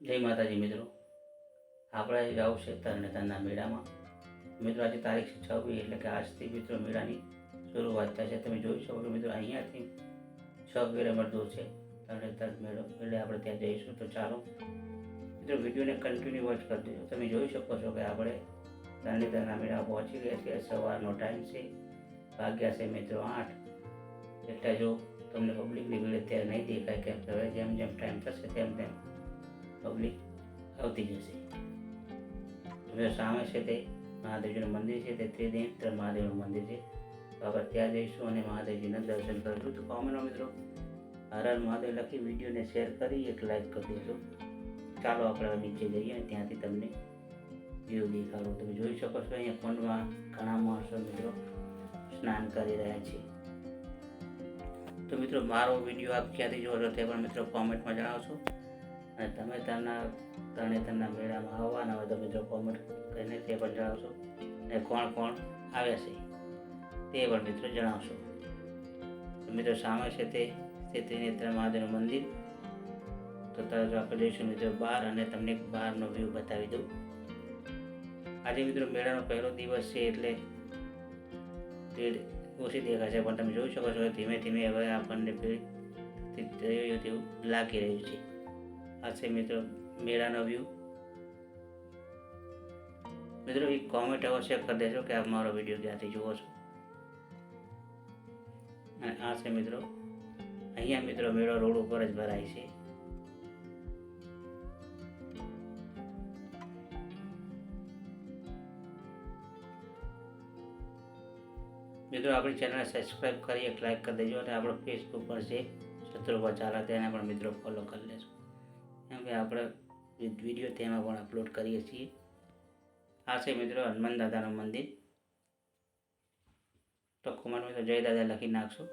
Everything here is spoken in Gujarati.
જય માતાજી મિત્રો. આપણે જવું છે તરણેતરના મેળામાં. મિત્રો, આજે તારીખ છે છવ્વીસ, એટલે કે આજથી મિત્રો મેળાની શરૂઆત થાય છે. તમે જોઈ શકો છો મિત્રો, અહીંયાથી છ કિલોમીટર દૂર છે તરણેતર મેળો. એટલે આપણે ત્યાં જઈશું. તો ચાલો, મિત્રો, વિડીયોને કન્ટિન્યુ વોચ કરી દેજો. તમે જોઈ શકો છો કે આપણે તરણેતરના મેળા પહોંચી ગયા છીએ. સવારનો ટાઈમ છે ભાગ્યા છે મિત્રો આઠ. એટલે જો તમને પબ્લિકની ભીડ અત્યારે નહીં દેખાય, કેમ હવે જેમ જેમ ટાઈમ થશે તેમ તેમ પબ્લિક આવતી જશે હવે સામે છે તે મહાદેવજીનું મંદિર છે, તે ત્રિનેત્ર મહાદેવનું મંદિર છે. તો આપણે ત્યાં જઈશું અને મહાદેવજીના દર્શન કરીશું. તો કોમેન્ટમાં મિત્રો. હર મહાદેવ લખી વિડીયોને શેર કરી એક લાઈક કરી દેજો. ચાલો આપણે નીચે જઈએ ત્યાંથી તમને વ્યૂ દેખાડો. તમે જોઈ શકો છો અહીંયા કુંડમાં ઘણા માણસો મિત્રો સ્નાન કરી રહ્યા છે. તો મિત્રો, મારો વીડિયો આપ ક્યાંથી જોવો છો તે પણ મિત્રો કોમેન્ટમાં જણાવશો. અને તમે તેમના તરણેતરના મેળામાં આવવાના હોય તમે જો કોમેન્ટ કરીને તે પણ જણાવશો. અને કોણ કોણ આવ્યા છે તે પણ મિત્રો જણાવશો. મિત્રો સામે છે તે તે ત્રિનેત્ર મહાદેવનું મંદિર. તો તરત આપણે જઈશું મિત્રો બહાર અને તમને બહારનો વ્યૂ બતાવી દઉં. આજે મિત્રો મેળાનો પહેલો દિવસ છે એટલે ભીડ ઓછી દેખાશે પણ તમે જોઈ શકો છો ધીમે ધીમે હવે આપણને ભીડ તેવું લાગી રહ્યું છે. આ છે મિત્રો મેળાનો વ્યૂ મિત્રો, એક કોમેન્ટ અવશ્ય કરી દેજો કે આપ મારો વીડિયો ક્યાંથી જુઓ છો. અને આ છે મિત્રો, અહીંયા મિત્રો મેળો રોડ ઉપર જ ભરાય છે. મિત્રો, આપણી ચેનલને સબસ્ક્રાઈબ કરી, એક લાઈક કરી દેજો અને આપણો ફેસબુક પર છે શત્રુપા ચાલા તેને પણ મિત્રો ફોલો કરી લેજો. કેમ કે આપણે વીડિયો તેમાં પણ અપલોડ કરીએ છીએ. આ છે મિત્રો હનુમાન દાદાનું મંદિર. તો કોમેન્ટ મિત્રો જય દાદા લખી નાખશો.